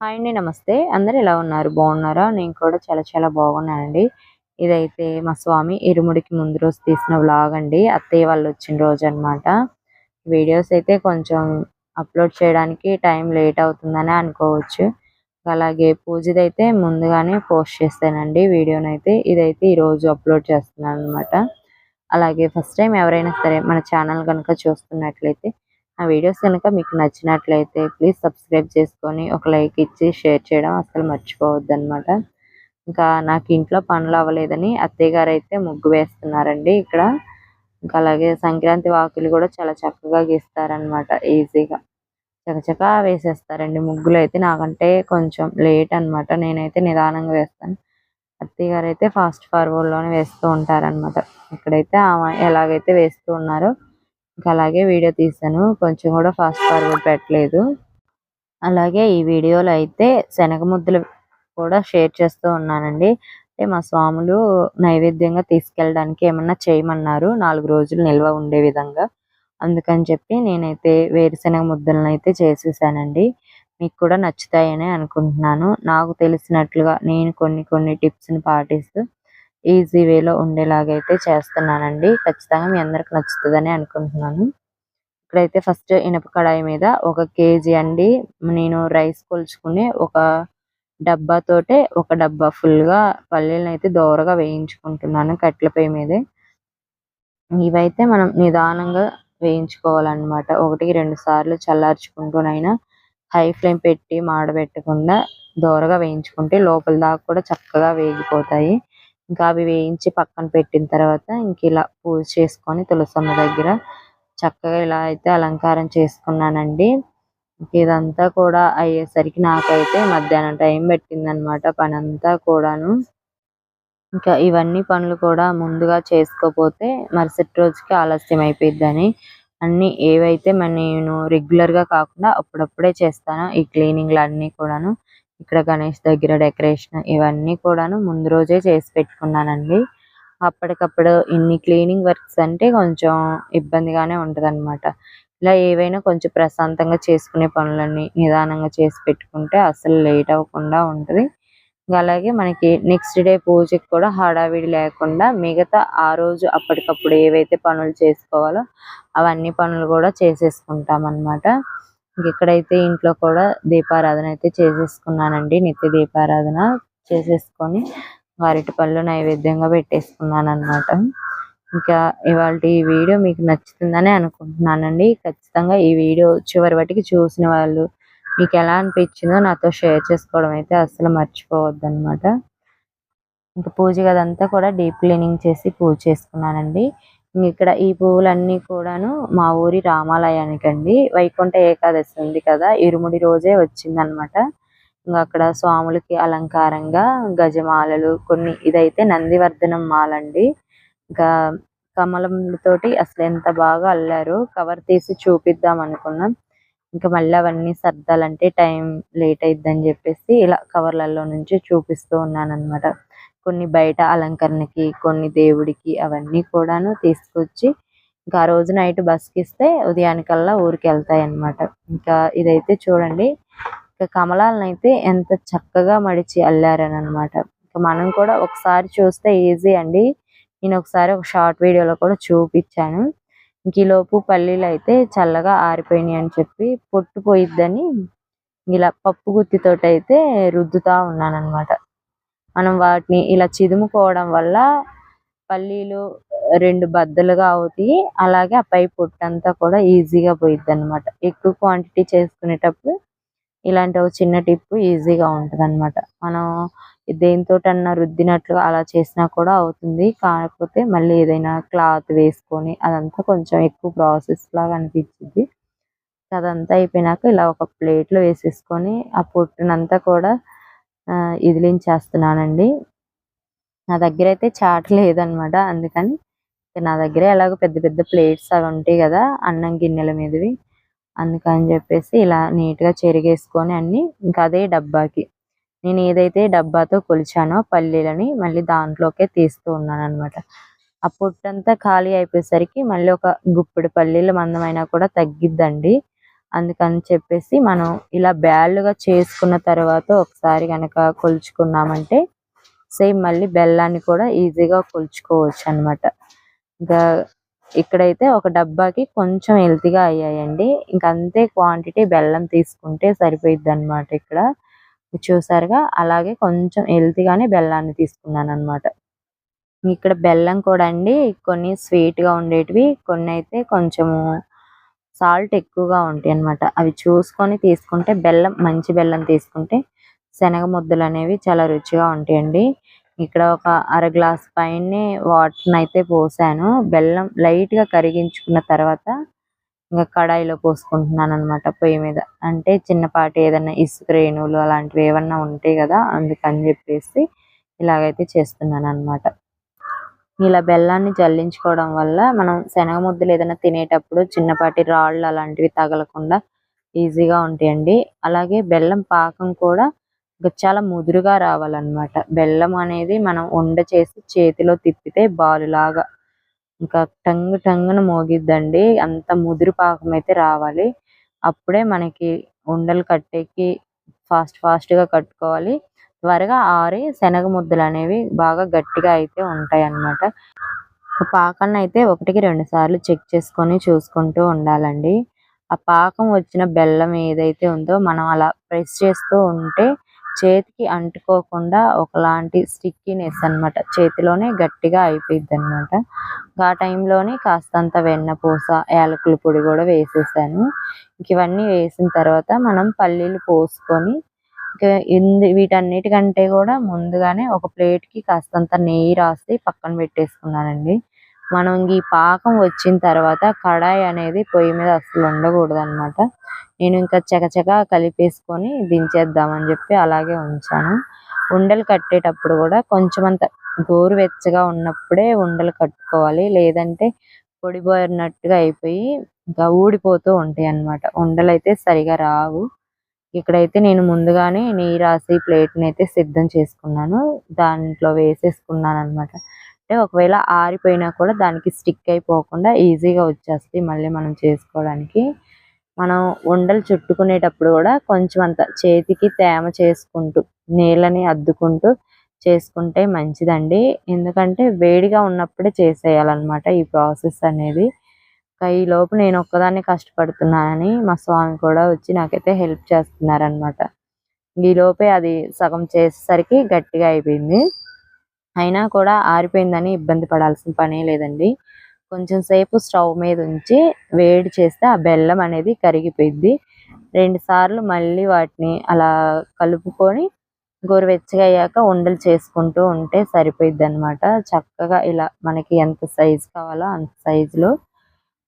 Hi అండి నమస్తే. అందరు ఎలా ఉన్నారు? బాగున్నారా? నేను కూడా చాలా చాలా బాగున్నానండి. ఇదైతే మా స్వామి ఇరుముడికి ముందు రోజు తీసిన వ్లాగ్ అండి. అత్తయ్య వాళ్ళు వచ్చిన రోజు అనమాట వీడియోస్ అయితే కొంచెం అప్లోడ్ చేయడానికి టైం లేట్ అవుతుందని అనుకోవచ్చు. అలాగే పూజదైతే ముందుగానే పోస్ట్ చేస్తానండి వీడియోనైతే. ఇదైతే ఈరోజు అప్లోడ్ చేస్తున్నాను అనమాట అలాగే ఫస్ట్ టైం ఎవరైనా సరే మన ఛానల్ కనుక చూస్తున్నట్లయితే ఆ వీడియోస్ కనుక మీకు నచ్చినట్లయితే ప్లీజ్ సబ్స్క్రైబ్ చేసుకొని ఒక లైక్ ఇచ్చి షేర్ చేయడం అసలు మర్చిపోవద్దు అనమాట ఇంకా నాకు ఇంట్లో పనులు అవ్వలేదని అత్తయ్య గారు అయితే ముగ్గు వేస్తున్నారండి ఇక్కడ. ఇంకా అలాగే సంక్రాంతి వాకిలు కూడా చాలా చక్కగా గీస్తారనమాట ఈజీగా. చకచక వేసేస్తారండి ముగ్గులు అయితే నాకంటే కొంచెం లేట్ అనమాట నేనైతే నిదానంగా వేస్తాను. అత్తయ్య గారు అయితే ఫాస్ట్ ఫార్వర్డ్లోనే వేస్తూ ఉంటారనమాట ఇక్కడైతే ఆమె ఎలాగైతే వేస్తూ ఉన్నారో ఇంకా అలాగే వీడియో తీసాను. కొంచెం కూడా ఫాస్ట్ ఫార్వర్డ్ పెట్టలేదు. అలాగే ఈ వీడియోలో అయితే శనగ ముద్దలు కూడా షేర్ చేస్తూ ఉన్నానండి. అంటే మా స్వాములు నైవేద్యంగా తీసుకెళ్ళడానికి ఏమన్నా చేయమన్నారు. నాలుగు రోజులు నిల్వ ఉండే విధంగా. అందుకని చెప్పి నేనైతే వేరుశనగ ముద్దలను అయితే చేసేసానండి. మీకు కూడా నచ్చుతాయని అనుకుంటున్నాను. నాకు తెలిసినట్లుగా నేను కొన్ని కొన్ని టిప్స్ని పాటిస్తూ ఈజీ వేలో ఉండేలాగైతే చేస్తున్నానండి. ఖచ్చితంగా మీ అందరికి నచ్చుతుందని అనుకుంటున్నాను. ఇక్కడైతే ఫస్ట్ ఇనప కడాయి మీద ఒక కేజీ అండి. నేను రైస్ కొలుచుకుని ఒక డబ్బాతోటే ఒక డబ్బా ఫుల్గా పల్లీలను అయితే దోరగా వేయించుకుంటున్నాను కట్టెల పొయ్యి మీదే. ఇవైతే మనం నిదానంగా వేయించుకోవాలన్నమాట. ఒకటికి రెండు సార్లు చల్లార్చుకుంటూనైనా హై ఫ్లేమ్ పెట్టి మాడబెట్టకుండా దోరగా వేయించుకుంటే లోపల దాకా కూడా చక్కగా వేగిపోతాయి. ఇంకా అవి వేయించి పక్కన పెట్టిన తర్వాత ఇంక ఇలా పూజ చేసుకొని తులసమ్మ దగ్గర చక్కగా ఇలా అయితే అలంకారం చేసుకున్నానండి. ఇదంతా కూడా అయ్యేసరికి నాకైతే మధ్యాహ్నం టైం పెట్టిందనమాట పని అంతా కూడాను. ఇంకా ఇవన్నీ పనులు కూడా ముందుగా చేసుకోపోతే మరుసటి రోజుకి ఆలస్యం అయిపోయిద్దని. అన్ని ఏవైతే నేను రెగ్యులర్గా కాకుండా అప్పుడప్పుడే చేస్తాను ఈ క్లీనింగ్లు అన్ని కూడాను. ఇక్కడ గణేష్ దగ్గర డెకరేషన్ ఇవన్నీ కూడాను ముందు రోజే చేసి పెట్టుకున్నానండి. అప్పటికప్పుడు ఇన్ని క్లీనింగ్ వర్క్స్ అంటే కొంచెం ఇబ్బందిగానే ఉంటదన్నమాట. ఇలా ఏవైనా కొంచెం ప్రశాంతంగా చేసుకునే పనులన్నీ నిదానంగా చేసి పెట్టుకుంటే అసలు లేట్ అవ్వకుండా ఉంటది. అలాగే మనకి నెక్స్ట్ డే పూజకి కూడా హడావిడి లేకుండా మిగతా ఆ రోజు అప్పటికప్పుడు ఏవైతే పనులు చేసుకోవాలో అవన్నీ పనులు కూడా చేసేసుకుంటాం అన్నమాట ఇక్కడైతే ఇంట్లో కూడా దీపారాధన అయితే చేసేసుకున్నానండి. నిత్య దీపారాధన చేసేసుకొని అరటి పళ్ళు నైవేద్యంగా పెట్టేసుకున్నాను అన్నమాట ఇంకా ఇవాళ ఈ వీడియో మీకు నచ్చుతుందని అనుకుంటున్నానండి. ఖచ్చితంగా ఈ వీడియో చివరి వాటికి చూసిన వాళ్ళు మీకు ఎలా అనిపించిందో నాతో షేర్ చేసుకోవడం అయితే అస్సలు మర్చిపోవద్దు ఇంకా పూజ గదంతా కూడా డీప్ క్లీనింగ్ చేసి పూజ చేసుకున్నానండి. ఇక్కడ ఈ పువ్వులన్నీ కూడాను మా ఊరి రామాలయానికి అండి వైకుంఠ ఏకాదశి ఉంది కదా ఇరుముడి రోజే వచ్చిందనమాట. ఇంకా అక్కడ స్వాములకి అలంకారంగా గజమాలలు కొన్ని ఇదైతే నందివర్ధనం మాల అండి ఇంకా కమలంతోటి అసలు ఎంత బాగా అల్లారు కవర్ తీసి చూపిద్దాం అనుకున్నాం. ఇంకా మళ్ళీ అవన్నీ సర్దాలంటే టైం లేట్ అయిద్దని చెప్పేసి ఇలా కవర్లలో నుంచి చూపిస్తూ ఉన్నాను అనమాట కొన్ని బయట అలంకరణకి కొన్ని దేవుడికి అవన్నీ కూడాను తీసుకొచ్చి ఇంకా ఆ రోజు నైట్ బస్కి ఇస్తే ఉదయానికల్లా ఊరికి వెళ్తాయి అనమాట ఇంకా ఇదైతే చూడండి ఇంకా కమలాలను అయితే ఎంత చక్కగా మడిచి అల్లారని అనమాట ఇంకా మనం కూడా ఒకసారి చూస్తే ఈజీ అండి. నేను ఒకసారి ఒక షార్ట్ వీడియోలో కూడా చూపించాను. ఇంక ఈలోపు పల్లీలు అయితే చల్లగా ఆరిపోయినాయి అని చెప్పి పొట్టు పోయిద్దని ఇలా పప్పు గుత్తితోటి అయితే రుద్దుతా ఉన్నాను మనం వాటిని ఇలా చిదుముకోవడం వల్ల పల్లీలు రెండు బద్దలుగా అవుతాయి. అలాగే ఆ పై పొట్టంతా కూడా ఈజీగా పోయిద్ది అనమాట ఎక్కువ క్వాంటిటీ చేసుకునేటప్పుడు ఇలాంటి ఒక చిన్న టిప్ ఈజీగా ఉంటుంది అనమాట మనం దేనితోటన్నా రుద్దినట్లుగా అలా చేసినా కూడా అవుతుంది. కాకపోతే మళ్ళీ ఏదైనా క్లాత్ వేసుకొని అదంతా కొంచెం ఎక్కువ ప్రాసెస్ లాగా అనిపించింది అదంతా అయిపోయినాక ఇలా ఒక ప్లేట్లో వేసేసుకొని ఆ పొట్టునంతా కూడా ఇదిలించేస్తున్నానండి. నా దగ్గర అయితే చాట్ లేదనమాట. అందుకని నా దగ్గర ఎలాగో పెద్ద పెద్ద ప్లేట్స్ అవి ఉంటాయి కదా అన్నం గిన్నెల మీదవి. అందుకని చెప్పేసి ఇలా నీట్గా చెరిగేసుకొని అన్ని ఇంకా అదే డబ్బాకి. నేను ఏదైతే డబ్బాతో కొలిచానో పల్లీలని మళ్ళీ దాంట్లోకే తీస్తూ ఉన్నాను అనమాట ఆ పొట్టంతా ఖాళీ అయిపోయేసరికి మళ్ళీ ఒక గుప్పెడు పల్లీలు మందమైనా కూడా తగ్గిద్దండి. అందుకని చెప్పేసి మనం ఇలా బ్యాళ్ళుగా చేసుకున్న తర్వాత ఒకసారి కనుక కొలుచుకున్నామంటే సేమ్ మళ్ళీ బెల్లాన్ని కూడా ఈజీగా కొలుచుకోవచ్చు అన్నమాట. ఇంకా ఇక్కడైతే ఒక డబ్బాకి కొంచెం హెల్తీగా అయ్యాయండి. ఇంకా అంతే క్వాంటిటీ బెల్లం తీసుకుంటే సరిపోయిద్ది అనమాట ఇక్కడ చూసారుగా అలాగే కొంచెం హెల్తీగానే బెల్లాన్ని తీసుకున్నాను అనమాట ఇక్కడ బెల్లం కూడా అండి కొన్ని స్వీట్గా ఉండేటివి కొన్ని అయితే కొంచెము సాల్ట్ ఎక్కువగా ఉంటాయి అన్నమాట. అవి చూసుకొని తీసుకుంటే బెల్లం మంచి బెల్లం తీసుకుంటే శనగ ముద్దలు అనేవి చాలా రుచిగా ఉంటాయండి. ఇక్కడ ఒక అర గ్లాస్ పైనే వాటర్ అయితే పోసాను. బెల్లం లైట్గా కరిగించుకున్న తర్వాత ఇంకా కడాయిలో పోసుకుంటున్నాను అనమాట పొయ్యి మీద. అంటే చిన్నపాటి ఏదైనా ఇసుక రేణువులు అలాంటివి ఏమన్నా ఉంటాయి కదా అందుకని చెప్పేసి ఇలాగైతే చేస్తున్నాను అనమాట ఇలా బెల్లాన్ని జల్లించుకోవడం వల్ల మనం శనగ ముద్దలు ఏదైనా తినేటప్పుడు చిన్నపాటి రాళ్ళు అలాంటివి తగలకుండా ఈజీగా ఉంటాయండి. అలాగే బెల్లం పాకం కూడా చాలా ముదురుగా రావాలన్నమాట. బెల్లం అనేది మనం ఉండ చేసి చేతిలో తిప్పితే బాలులాగా ఇంకా టంగ్ టంగున మోగిద్దండి. అంత ముదురు పాకం అయితే రావాలి. అప్పుడే మనకి ఉండలు కట్టేకి ఫాస్ట్ ఫాస్ట్గా కట్టుకోవాలి. త్వరగా ఆరి శనగ ముద్దలు అనేవి బాగా గట్టిగా అయితే ఉంటాయి అన్నమాట పాకాన్ని అయితే ఒకటికి రెండు సార్లు చెక్ చేసుకొని చూసుకుంటూ ఉండాలండి. ఆ పాకం వచ్చిన బెల్లం ఏదైతే ఉందో మనం అలా ప్రెస్ చేస్తూ ఉంటే చేతికి అంటుకోకుండా ఒకలాంటి స్టిక్కీనెస్ అన్నమాట చేతిలోనే గట్టిగా అయిపోయింది అనమాట ఆ టైంలోనే కాస్తంత వెన్నపూస యాలకుల పొడి కూడా వేసేసాను. ఇవన్నీ వేసిన తర్వాత మనం పల్లీలు పోసుకొని వీటన్నిటికంటే కూడా ముందుగానే ఒక ప్లేట్కి కాస్తంత నెయ్యి రాసి పక్కన పెట్టేసుకున్నానండి. మనం ఈ పాకం వచ్చిన తర్వాత కడాయి అనేది పొయ్యి మీద అసలు ఉండకూడదు అనమాట నేను ఇంకా చకచక కలిపేసుకొని దించేద్దామని చెప్పి అలాగే ఉంచాను. ఉండలు కట్టేటప్పుడు కూడా కొంచెం అంత గోరువెచ్చగా ఉన్నప్పుడే ఉండలు కట్టుకోవాలి. లేదంటే పొడిపోయినట్టుగా అయిపోయి ఇంకా ఊడిపోతూ ఉంటాయి అన్నమాట ఉండలు అయితే సరిగా రావు. ఇక్కడైతే నేను ముందుగానే నెయ్యి రాసి ప్లేట్ని అయితే సిద్ధం చేసుకున్నాను. దాంట్లో వేసేసుకున్నాను అనమాట అంటే ఒకవేళ ఆరిపోయినా కూడా దానికి స్టిక్ అయిపోకుండా ఈజీగా వచ్చేస్తాయి మళ్ళీ మనం చేసుకోవడానికి. మనం ఉండలు చుట్టుకునేటప్పుడు కూడా కొంచెం అంత చేతికి తేమ చేసుకుంటూ నీళ్ళని అద్దుకుంటూ చేసుకుంటే మంచిదండి. ఎందుకంటే వేడిగా ఉన్నప్పుడే చేసేయాలన్నమాట ఈ ప్రాసెస్ అనేది. ఈ లోపు నేను ఒక్కదాన్ని కష్టపడుతున్నానని మా స్వామి కూడా వచ్చి నాకైతే హెల్ప్ చేస్తున్నారనమాట ఈ లోపే అది సగం చేసేసరికి గట్టిగా అయిపోయింది. అయినా కూడా ఆరిపోయిందని ఇబ్బంది పడాల్సిన పనే లేదండి. కొంచెం సేపు స్టవ్ మీద ఉంచి వేడి చేస్తే ఆ బెల్లం అనేది కరిగిపోయింది. రెండు సార్లు మళ్ళీ వాటిని అలా కలుపుకొని గోరువెచ్చగా అయ్యాక ఉండలు చేసుకుంటూ ఉంటే సరిపోయిద్ది అనమాట చక్కగా ఇలా మనకి ఎంత సైజు కావాలో అంత సైజులో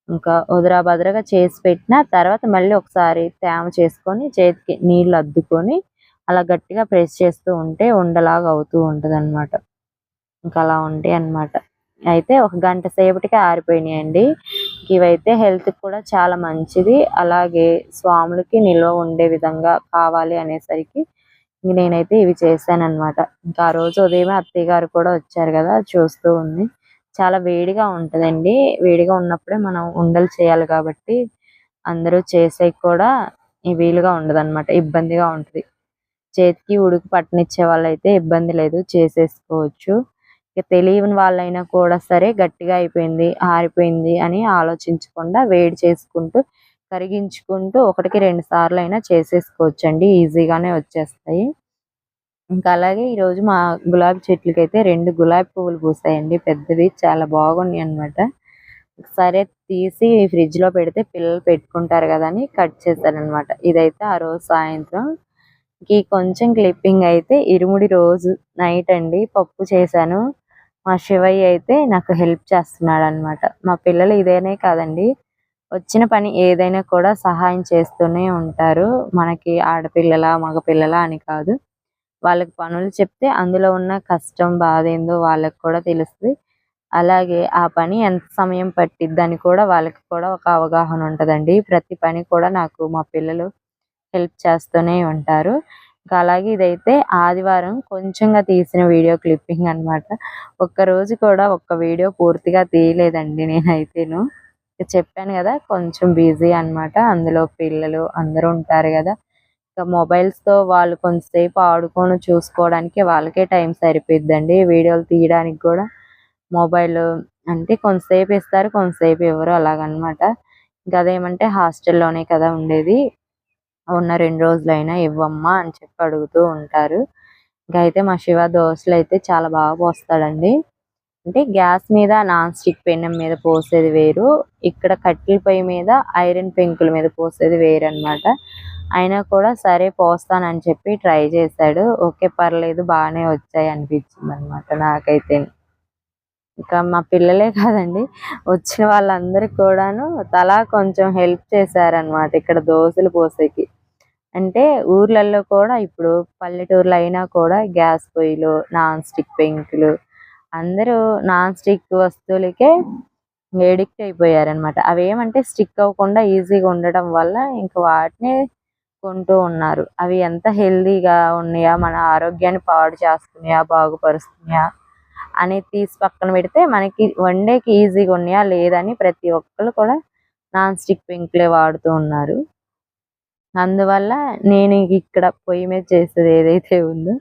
ఇంకా ఉదరా బదరగా చేసి పెట్టిన తర్వాత మళ్ళీ ఒకసారి తేమ చేసుకొని చేతికి నీళ్ళు అద్దుకొని అలా గట్టిగా ప్రెస్ చేస్తూ ఉంటే ఉండలాగా అవుతూ ఉంటుంది అనమాట ఇంకా అలా ఉంటాయి అన్నమాట. అయితే ఒక గంట సేపటికి ఆరిపోయినాయండి. ఇవైతే హెల్త్ కూడా చాలా మంచిది. అలాగే స్వాములకి నిల్వ ఉండే విధంగా కావాలి అనేసరికి ఇంక నేనైతే ఇవి చేశాను అనమాట ఇంకా ఆ రోజు ఉదయమే అత్తయ్య గారు కూడా వచ్చారు కదా చూస్తూ ఉంది. చాలా వేడిగా ఉంటుందండి. వేడిగా ఉన్నప్పుడే మనం ఉండలు చేయాలి కాబట్టి అందరూ చేసేకి కూడా వీలుగా ఉండదన్నమాట. ఇబ్బందిగా ఉంటుంది. చేతికి ఉడుకు పట్టనిచ్చే వాళ్ళైతే ఇబ్బంది లేదు. చేసేసుకోవచ్చు. ఇక తెలియని వాళ్ళైనా కూడా సరే గట్టిగా అయిపోయింది ఆరిపోయింది అని ఆలోచించకుండా వేడి చేసుకుంటూ కరిగించుకుంటూ ఒకటికి రెండు సార్లు అయినా చేసేసుకోవచ్చు అండి ఈజీగానే వచ్చేస్తాయి. ఇంకా అలాగే ఈ రోజు మా గులాబీ చెట్లకి అయితే రెండు గులాబీ పువ్వులు పూసాయండి. పెద్దవి చాలా బాగున్నాయి అన్నమాట. సరే తీసి ఫ్రిడ్జ్లో పెడితే పిల్లలు పెట్టుకుంటారు కదా అని కట్ చేశారనమాట ఇదైతే ఆ రోజు సాయంత్రం. ఈ కొంచెం క్లిప్పింగ్ అయితే ఇరుముడి రోజు నైట్ అండి. పప్పు చేశాను. మా శివయ్య అయితే నాకు హెల్ప్ చేస్తున్నాడు అనమాట మా పిల్లలు ఇదేనే కాదండి. వచ్చిన పని ఏదైనా కూడా సహాయం చేస్తూనే ఉంటారు. మనకి ఆడపిల్లల మగపిల్లల అని కాదు. వాళ్ళకి పనులు చెప్తే అందులో ఉన్న కష్టం బాధ ఏందో వాళ్ళకి కూడా తెలుస్తుంది. అలాగే ఆ పని ఎంత సమయం పట్టిద్దని కూడా వాళ్ళకి కూడా ఒక అవగాహన ఉంటుందండి. ప్రతి పని కూడా నాకు మా పిల్లలు హెల్ప్ చేస్తూనే ఉంటారు. ఇంకా అలాగే ఇదైతే ఆదివారం కొంచెంగా తీసిన వీడియో క్లిప్పింగ్ అన్నమాట. ఒక్క రోజు కూడా ఒక్క వీడియో పూర్తిగా తీయలేదండి నేనైతేను. చెప్పాను కదా కొంచెం బిజీ అన్నమాట. అందులో పిల్లలు అందరూ ఉంటారు కదా. ఇంకా మొబైల్స్తో వాళ్ళు కొంతసేపు ఆడుకొని చూసుకోవడానికి వాళ్ళకే టైం సరిపోద్దండి వీడియోలు తీయడానికి కూడా. మొబైల్ అంటే కొంతసేపు ఇస్తారు కొంతసేపు ఇవ్వరు అలాగనమాట. ఇంకా అదేమంటే హాస్టల్లోనే కదా ఉండేది. ఉన్న రెండు రోజులైనా ఇవ్వమ్మా అని చెప్పి అడుగుతూ ఉంటారు. ఇంకా అయితే మా శివ దోశలు అయితే చాలా బాగా పోస్తాడండి. అంటే గ్యాస్ మీద నాన్ స్టిక్ పెనం మీద పోసేది వేరు. ఇక్కడ కట్టెల పొయ్యి మీద ఐరన్ పెంకుల మీద పోసేది వేరు అన్నమాట అయినా కూడా సరే పోస్తానని చెప్పి ట్రై చేశాడు. ఓకే పర్లేదు బాగానే వచ్చాయి అనిపించింది అనమాట నాకైతే. ఇంకా మా పిల్లలే కాదండి వచ్చిన వాళ్ళందరికీ కూడాను తలా కొంచెం హెల్ప్ చేశారనమాట ఇక్కడ దోశలు పోసేకి. అంటే ఊర్లలో కూడా ఇప్పుడు పల్లెటూర్లో అయినా కూడా గ్యాస్ పొయ్యిలు నాన్ స్టిక్ పెంకులు అందరూ నాన్ స్టిక్ వస్తువులకే ఎడిక్ట్ అయిపోయారనమాట అవేమంటే స్టిక్ అవ్వకుండా ఈజీగా ఉండడం వల్ల ఇంకా వాటిని కొంటూ ఉన్నారు. అవి ఎంత హెల్దీగా ఉన్నాయా? మన ఆరోగ్యాన్ని పాడు చేస్తున్నాయా? బాగుపరుస్తున్నాయా? అని తీసి పక్కన పెడితే మనకి వండేకి ఈజీగా ఉన్నాయా? లేదని ప్రతి ఒక్కరు కూడా నాన్ స్టిక్ పెంకులే వాడుతూ ఉన్నారు. అందువల్ల నేను ఇక్కడ పొయ్యి మీద చేసేది ఏదైతే ఉందో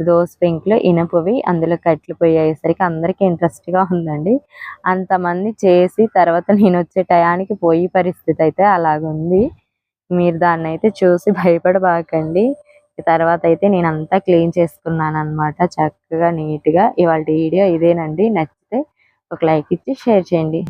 దోశ పెంకులు ఇనపవి అందులో కట్టెలు పొయ్యి అయ్యేసరికి అందరికీ ఇంట్రెస్ట్గా ఉందండి. అంతమంది చేసి తర్వాత నేను వచ్చే టయానికి పొయ్యి పరిస్థితి అయితే అలాగుంది. మీరు దాన్ని అయితే చూసి భయపడబాకండి. తర్వాత అయితే నేను అంతా క్లీన్ చేసుకున్నాను అన్నమాట చక్కగా నీట్గా ఇవాళ వీడియో ఇదేనండి. నచ్చితే ఒక లైక్ ఇచ్చి షేర్ చేయండి.